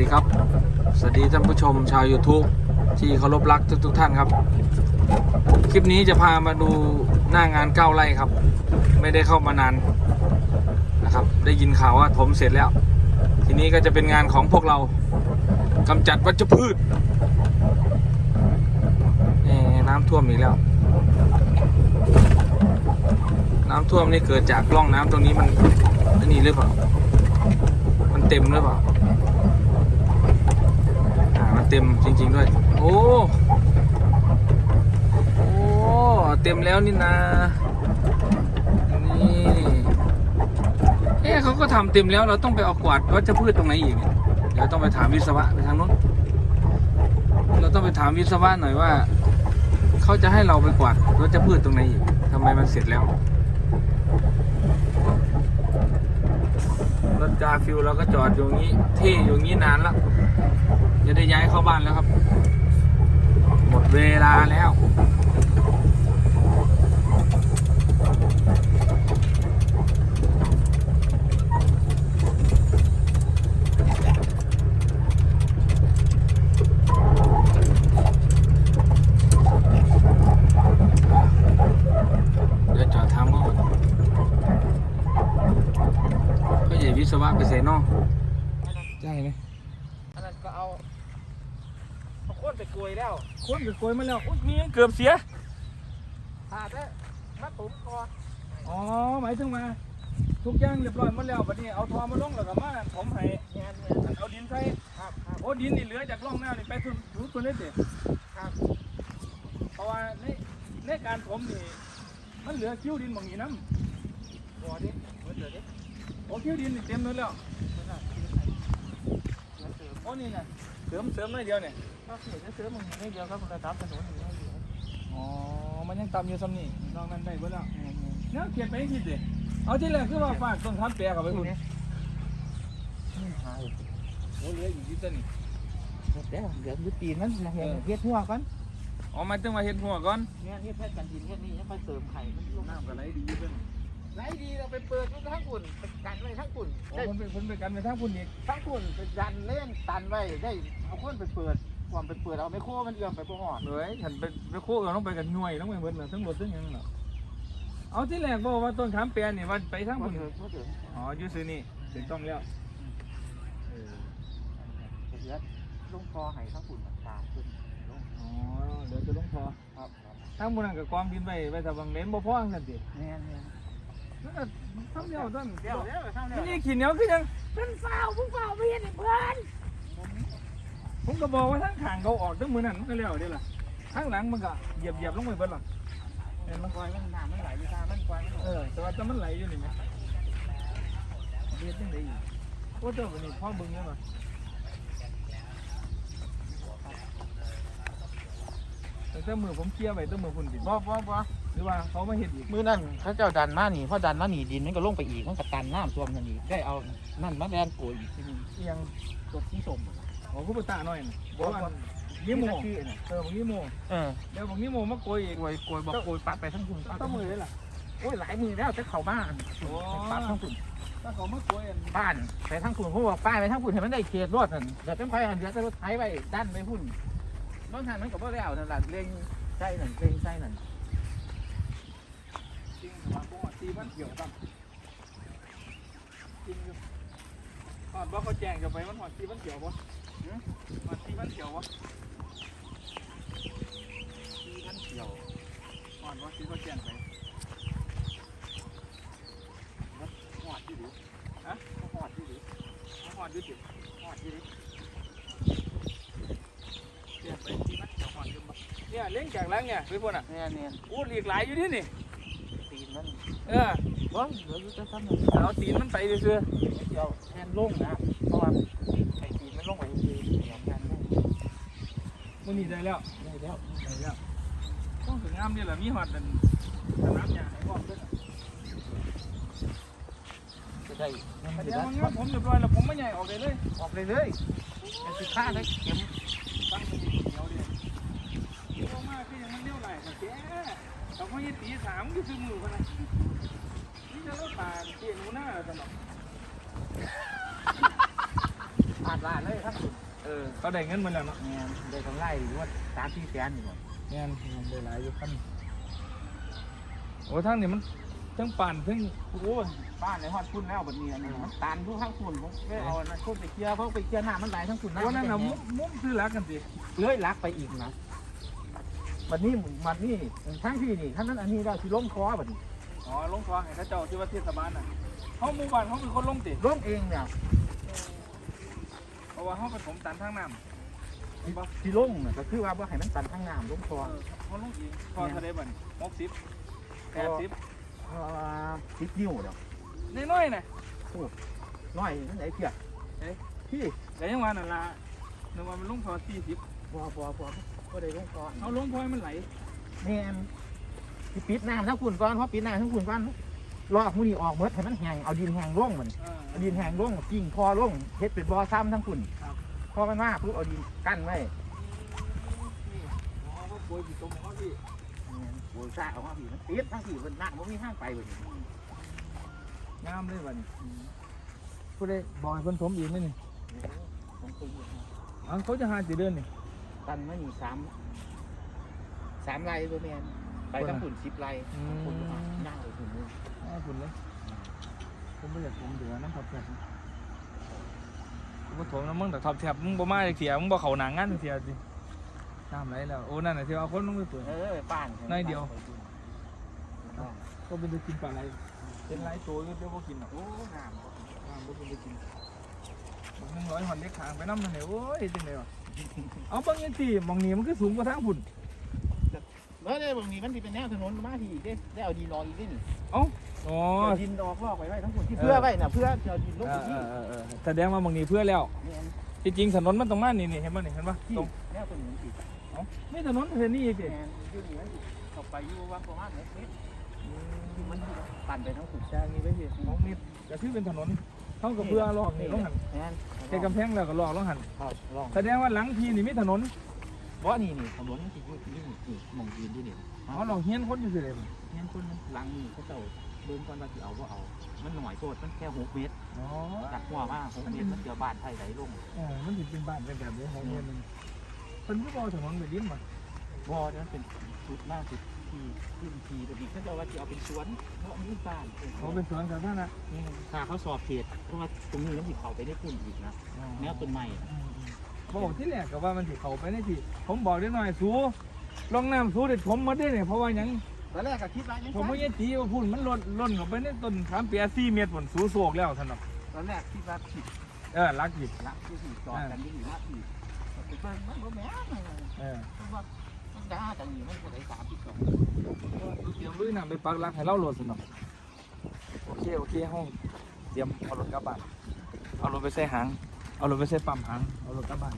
ดีครับ สวัสดีท่านผู้ชมชาว YouTube ที่เคารพรักทุกทุกๆท่านครับ คลิปนี้จะพามาดูหน้างานเก้าไร่ครับ ไม่ได้เข้ามานานนะครับ ได้ยินข่าวว่าถมเสร็จแล้ว ทีนี้ก็จะเป็นงานของพวกเรากำจัดวัชพืชนี่น้ำท่วมอีกแล้ว น้ำท่วมนี่เกิดจากร่องน้ำตรงนี้มันอันนี้หรือเปล่า มันเต็มหรือเปล่า เต็มจริง ๆ ด้วย โอ้โอ้เต็มแล้วนี่นานี่เอ๊ะเขาก็ทำเต็มแล้วเราต้องไปเอากวาดวัชพืชตรงไหนอีกเดี๋ยวต้องไปถามวิศวะไปทางโน้นเราต้องไปถามวิศวะหน่อยว่าเขาจะให้เราไปกวาดวัชพืชตรงไหนอีกทำไมมันเสร็จแล้วรถกาฟิวเราก็จอดอยู่งนี้เท่อยู่งนี้นานแล้ว จะได้ย้ายเข้าบ้านแล้วครับ หมดเวลาแล้วเดี๋ยวจอดทำก่อนก็ใหญ่วิศวะไปเสนอกใช่ไหมอันนั้นก็เอาเอา โคนไปกลวยแล้วคนไปโกยมาแล้วอุ๊ยมีเกือบเสีย ขาดแล้วมาตุ้มคออ๋อหมายถึงมาทุกอย่างเรียบร้อยหมดแล้วบัดนี้เอาทอมาลงแล้วก็มาผมให้งานเนี่ยเอาดินใส่ครับครับโอ้ดินนี่เหลือจากร่องน้ำนี่ไปทุนทุนตัวนี้สิครับเพราะว่าในในการถมนี่มันเหลือคิ้วดินบางนี้น้บัวดิเบิดเลยดิำโอ้คิ้วดินนี่เต็มเลยแล้วนั่นน่ะแล้วเสริมโอ้นี่น่ะเสริมเสริมหน่อยเดียวเนี่ย ก็เห็นเสริมมึงไม่เดียวครับระดับถนนอยู่ไม่เดียวอ๋อ มันยังต่ำอยู่ซ้ำนี่นอกนั้นได้เบิดแล้วเนี่ยเขียนไปที่สิเอาที่แรกคือว่าฝากต้นทับแปรกับไปคุณนี่หายโอ้เหลืออยู่ที่ต้นนี่เดี๋ยวเดี๋ยวยึดตีนมันนะเห็นเฮ็ดหัวก่อนอ๋อมาต้องมาเห็ดหัวก่อนเนี่ยเฮ็ดแค่กันดินแค่นี้ยังไปเสริมไข่มันลงน้ำก็ไหลดีอยู่เพิ่นไหนดีเราไปเปิดมันทั้งฝุ่นไปกันไว้ทั้งฝุ่นอ๋อได้เพิ่นไปเพิ่นไปกันไปทางพุ่นอีกทั้งฝุ่นไปดันเล่นตันไว้ได้เอาคนไปเปิด ความไปเปิดเอาไม่โค้มันเอื้อมไปบ่หอดเลยฉันไปไปโค้งต้องไปกันหน่วยต้องไปเบิดน่ะทั้งหมดทั้งหยังน่ะเอาที่แรกบอกว่าต้นขามแปรนี่ว่าไปทางบ่พุ่นเถิดบ่เถิดอ๋ออยู่ซื้อนี่ถูกต้องแล้วเออเดี๋ยวลงคอให้ทั้งฝุ่นตามขึ้นลงอ๋อเดี๋ยวจะลงพอครับครับทางบนนั้นกับกองดินไปไปแต่บางเลนบ่พอจังซั่นติแม่นแม่นมันก็ทำเดียวต้นเดี๋ยวเดี๋ยวทำเดี๋ยวนี่ขี้เหนียวคือยังเป็นฝ้าวผู้ฝ้าวไม่เห็นเพื่อน ผมก็บอกว่าทั้งขางเขาออกทั้งมือนั่นมันก็แล้วเด้ล่ะข้างหลังมันก็เหยียบเหยียบลงไปเบิดล่ะเห็นมัมั้นควายมันน้ำมันไหลอยู่ตามันควายมันเออแต่ว่าแต่มันไหลอยู่นี่แหมเฮ็ดจังได๋อีกโอ้เจ้าบัดนี้พ่อเบิ่งแล้วบ่แต่แต่มือผมเคลียร์ไว้แต่มือพุ่นติบ่บ่บ่หรือว่าเขามาเฮ็ดอีกมือนั่นเขาเจ้าดันมาหนีพอดันมาหนีดินมันก็ลงไปอีกมันก็ตันน้ำท่วมกันอีกได้เอานั่นมาแดนโกยอีกทีนึงเอียงตัวที่สม อ๋อคุปตาหน่อยน่ะบ่บ่บ่ว่ายี่โมชื่อน่ะเออบางยี่โมเออเดี๋ยวบางยี่โมมาโกยอีกโกยโกยบอกโกยปัดไปทั้งคุณปัดต้องมือเลยล่ะโอ้ยหลายมือแล้วจะเข้าบ้านโอ้ปัดทั้งคุณถ้าเขามาโกยอันบ้านไปทั้งคุณเขาบอกป้ายไปทั้งคุณเห็นมันได้เขตรถนั่นเดี๋ยวต้องคอยเดี๋ยวจะรถไถไปด้านไปหุ่นน้องทานมันก็บ่แล้วนั่นแหละเร่งใจนั่นเร่งใจนั่นจริงว่าบ่ตีมันเกี่ยวกันจริงอยู่หอดบ่เขาแจ้งจะไปมันหอดตีมันเกี่ยวบ่ หึหอดตีมันเกี่ยวบ่ที่มันเกี่ยวหอดบ่ตีเขาแจ้งไปหอดที่หรือฮะหอดที่หรือเขาหอดอยู่ติหอดที่หรือแจ้งไปตีมันเกี่ยวหอดอยู่บ่เนี่ยเลี้ยงจากหล้างเนี่ยไปพุ่นอะเนี่ยเนี่ยอู้หลีกหลายอยู่นี่นี่ตีนมันเออบ่เหลืออยู่จะทำหนึ่งเอาตีนมันไปซื่อเดี๋ยวแทนลงนะเพราะว่าไอ้ตีนมันลงไปดีเดี๋ยวแทนลง ๆ มื้อนี้ได้แล้วได้แล้วได้แล้วต้องถึงงามนี่แหละมีหอดเป็นสนามหญ้าให้พร้อมด้วยนะจะได้มันแต่จะเดี๋ยวได้มันงามผมเรียบร้อยแล้วผมไม่ใหญ่ออกเลยเลยออกเลยเลยเป็นสิค่าได้เข็มตั้งมันดีเดียวดิเลี้ยวมากคือยังมันเลี้ยวไหลแต่แกเราพอยี่ตีสามก็คือมือคนนะนี่จะรถป่าเตี้ยหนูหน้าสนอกผ่านลาดเลยทั้งสุ ดอเขาได้เงินมาแล้วเนาะแม่นได้กำไรหรือว่าสามสี่แสนอยู่บ่แม่นได้หลายอยู่คันโอ้ทางนี้มันทั้งปั่นทั้งโอ้ยบ้านในฮอดพุ่นแล้วบัดนี้อันนี้มันตันทุกข้างพุ่นผมไปเอาอันนั้นพุ่นไปเคลียร์เพราะไปเคลียร์น้ำมันไหลทั้งพุ่นโอ้นั่นน่ะมัมุมมุมซื้อหลักกันสิเลื้อยลักไปอีกนะบัดนี้บัดนี้ทั้งที่นี่ทั้งนั้นอันนี้เราสิล้มคอบัดนี้อ๋อลงคลองให้เขาเจ้าที่ว่าเทศบาลน่ะเขาหมู่บ้านเขาเป็นคนลงติล้มเองเนี่ย เพราะว่าเขาผสมตันทางน้ำที่ล้มน่ะก็คือว่าบ่ให้มันตันข้างน้ำล้มคอเออเขาลงเองพอเท่าไดบัดหกสิบแปดสิบเอ่อสิบนิ้วเดียวน้อยๆน่ะน้อยนั่นไหนเพียเอ๊ะ พี่แต่ยังว่านั่นล่ะนึกว่ามันลงพอสี่สิบพอพอพอก็ได้ล้มคอเขาลงพอให้มันไหล แม่นที่ปิดน้ำทั้งฝุ่นก่อนเพราะปิดน้ำทั้งฝุ่นก่อน ลอกมือนี่ออกเมดให้มันแห้งเอาดินแห้งร่องมันเออเอาดินแห้งร่องกิ่งคอร่องเฮ็ดเป็นบ่อซ้ำทั้งฝุ่นครับพอมันมาปุ๊บเอาดินกั้นไว้อ๋อเขาป่วยอยู่ตรงเขาที่แม่นโอ้ยซ่าออกมาผีมันปิดทั้งผีมันน้ำมันมีทางไปเว้ยงามเลยบัดนี้ผู้ใดบอกให้เพิ่นถมเองเลยนี่ผมเคยอยู่อันเขาจะหาสิเดินนี่ตันมานี่สามสามไร่ตัวแม่น ไปทั้งฝุ่นสิบไร่อืฝุ่นมย่างเลยฝุ่นเลยอ่าฝุ่นเลย ผมไม่อยากผมเดือน้ำทับแทบกูก็ถมน้ำมึงแต่ทับแทบมึงบ่มาจักเสียมึงบ่เข้าหนังงานจักเสียสิน้ำไหลแล้ว โอ้ นั่นน่ะที่เอาคนลงไปเปิดเออป้านน้อยเดียว ก็เป็นจะกินปลาไหลเป็นไรตัวก็เดี๋ยวบ่กินหรอกโอ้น้ำน้ำบ่เป็นจะกินบักหนึ่งร้อยหอนเล็กขางไปน้ำมันเนี่ยโอ้ยจังไดวะเอาเบางอยังตีมองนี้มันคือสูงกว่าทางฝุ่น เมื่อได้บางทีมันสิเป็นแนวถนนมาทีอีกเด้ได้เอาดินอออีกเด้นี่อ๋อเอาดินออกลอกไปไว้ทั้งฝุ่นที่เพื่อไว้น่ะเพื่อจะเอาดินลงเออเอที่อเออเออแสดงว่าบางนี้เพื่อแล้วแม่นที่จริงถนนมันตรงมานี่นี่เห็นป่ะนี่เห็นป่ะตรงแนวถนนสิไม่ถนนเห็นนี่อีกสิแม่อยู่นี่มันสิเข้าไปอยู่ว่าประมาณเมตรเมตรมันปั่นไปทั้งฝุ่นใช่นี่ไปสิของนี่ก็คือเป็นถนนเท่ากับเพื่อลอกนี่ลงหันแม่นแค่กำแพงแล้วก็ลอกลงหันครับลองแสดงว่าหลังทีนี่มีถนน บ่นี่นี่ถนนที่อยู่ที่นี่นี่มองยืนที่นี่อ๋อเราเฮียนคนอยู่สิเลยเงี้ยคนมันหลังนี่เขาเจ้าเบิ่งก่อนว่าสิเอาบ่เอา มันหน่อยโทษมันแค่หกเมตรอ๋อตักหัวมาหกเมตรมันเจอบ้านไทยไหลลงเออมันสิเป็นบ้านเป็นแบบนี้ของเฮียนมันเป็นผู้บ่ถนนไปดิ้นมาบ่เนี่ยมันเป็นจุดมากจุดที่พื้นที่แต่ดีเขาเจ้าว่าจะเอาเป็นสวนเพราะมันบ้านเขาเป็นสวนสาธารณะนี่ถ้าเขาสอบเขตเพราะว่าตรงนี้มันสิเข้าไปในพุ่นอีกนะแนวต้นไม้ บอกที่แรกก็ว่ามันสิเข้าไปในที่ผมบอกได้หน่อยสูลองน้ำสูเด็ดผมมาได้เนี่ยเพราะว่าหยังตอนแรกก็คิดว่ายังผมไม่ยันตีว่าพุ่นมันล่นล่นเข้าไปในต้นขามเปียสี่เมตรผลสูโศกแล้วท่านเนาะตอนแรกคิดว่าผิดเออรักผิดละที่สี่จอดกันที่สี่ละที่ไปเบิ่งมันบ่แม่นเออเพราะว่ามันด่าจังนี้มันก็ได้สามสิบสองเตรียมลุยน้ำไปปักหลักให้เราโหลดสนองโอเคโอเคห้องเตรียมเอารถกลับบ้านเอารถไปใส่หาง เอารถไปใส่ปั๊มหางเอารถกลับบ้าน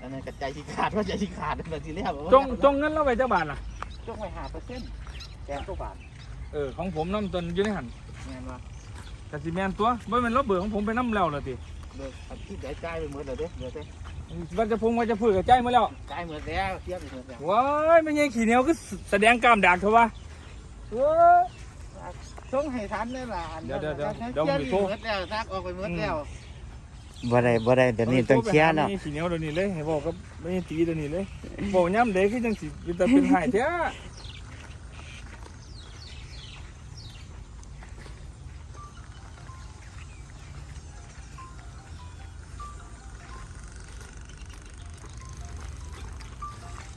อันนั้นกระจายที่ขาดว่าใจที่ขาดแบบที่แรกจงจงเงินเราไปจักบาทล่ะจงไว้หาเปอร์เซ็นต์แสนตัวบาทเออของผมน้ำต้นอยู่ในหันแม่นว่ากสิแมนตัวบ่แม่นรถเบื่อของผมไปน้ำแล้วล่ะติเลิกอาชีพได้จ่ายไปหมดเลยเด้เดี๋ยวเด้ว่าจะพงว่าจะพูดกับใจมาแล้วจ่ายหมดแล้วเทียบไปหมดแล้วว้ายไม่ใช่ขี้เหนียวก็แสดงกล้ามดากเถอะวะเว้ยส่งให้ทันได้ล่ะเดี๋ยวเดี๋ยวเดี๋ยวเดี๋ยวเดี๋ยวมีมีโทรหมดแล้วซักออกไปหมดแล้ว บ่ได้บ่ได้เดี๋ยวนี้ต้องเคลียร์เนาะมีขี้เหนียวเดี๋ยวนี้เลยให้บอกกับไม่ใช่ตีเดี๋ยวนี้เลยบอกย้ำเด็กคือจังสิเป็นแต่เป็นหายแท้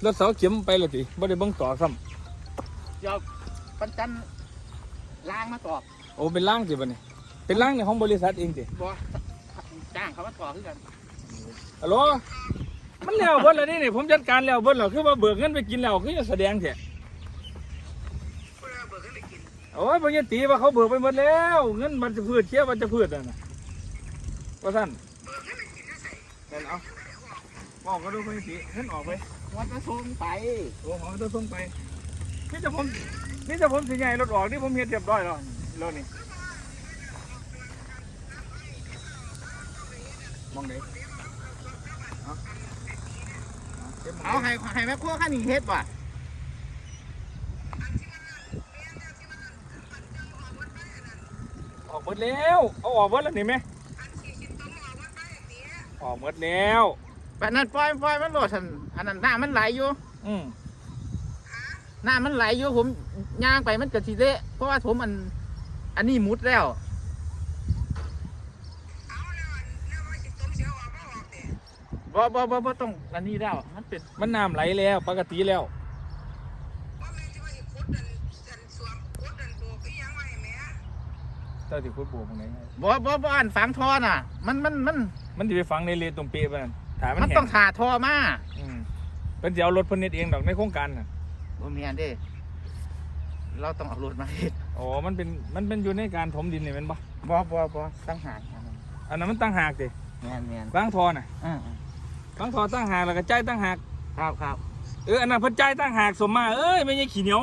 รถเสาเข็มไปและติบ่ได้เบิ่งต่อซ้เดี๋ยวปันจันล้างมาตอบำโอ้เป็นล่างสิบัดนี้เป็นล่างในของบริษัทเองสิบ่ จ้างเขามาตอบคือกันฮัลโหลมันแล้วเบิดแล้วนี่นี่ผมจัดการแล้วเบิดแล้วคือว่าเบิกเงินไปกินแล้วคือจะแสดงแท้โอ้ยบ่ยันตีว่าเขาเบิกไปหมดแล้วเงินมันจะพืชเชี่ยมันจะพืชนั่นน่ะว่าซั่นเดี๋ยวเอาบอกก็ดูไปสิเงินออกไปวันจะส่งไปโอ้โหจะส่งไปนี่จะผมนี่จะผมสิใหญ่รถออกนี่ผมเฮ็ดเรียบร้อยแล้วรถนี่ มองไหนเอาเอาเก็บมงไหนเอาให้ให้แม่ครัวข้านี่เฮ็ดว่ะออกหมดแล้วเอาออกหมดแล้วนี่ไหมออกหมดแล้วแบบนั้นปล่อยปล่อยมันโหลดทันอันนั้นน้ำมันไหลอยู่อืมน้ำมันไหลอยู่ผมย่างไปมันกระสีเละเพราะว่าผมอัน อันนี้มุดแล้ว บ่บ่บ่บ่ต้องอันนี้แล้ว มันเป็นมันน้ำไหลแล้ว ปกติแล้วเจ้าที่คุดบวกตรงไหนบ่บ่บ่อันฝังท่อน่ะ มันมันมันมันจะไปฝังในเลนตรงเปรย์ไปนั่นถามมันมันแห้ต้องงถ่าท่อมาอืมเป็นจะเอารถเพิ่นเน็ตเองดอกในโครงการน่ะบ่มีอันเด้ เราต้องเอารถมาเฮ็ดอ๋อมันเป็นมันเป็นอยู่ในการถมดินนี่แมันบ่บ่บ่บ่ตั้งหากอันนั้นอันนั้นมันตั้งหากดิแม่นแม่นบางทอน่ะ อ่าบางทอตั้งหากแล้วก็จ่ายตั้งหากครับครับเอออันนั้นเพิ่นจ่ายตั้งหากสมมาเอ้ยไม่ใช่ขี้เหนียว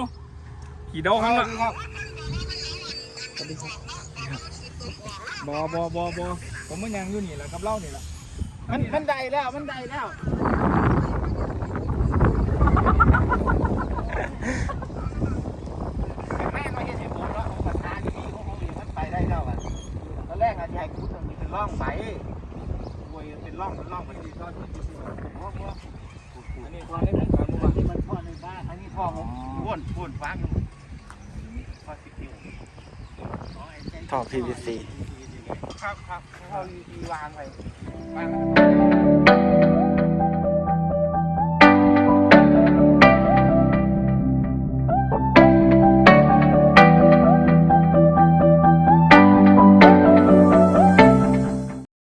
ขี้เดาข้างละครับบ่บ่บ่บ่ผมมันยังอยู่นี่แหละกับเล่านี่แหละมันมันได้แล้วมันได้แล้วแม่งมาเห็นเห็นผมแล้วผมปัญหาที่นี่ของเขาเองมันไปได้แล้วอะตอนแรกอาจจะให้คุณมันมีเป็นร่องไปโวย เป็นร่องเป็นร่องมันดีตอนที่ดีเพราะว่าอันนี้ทอในโครงการบ่ว่านี่มันท่อในบ้านอันนี้ท่อผมว่นว่นฟังท่อสิบคิวท่อ PVC ครับครับเขาดีวางไปวาง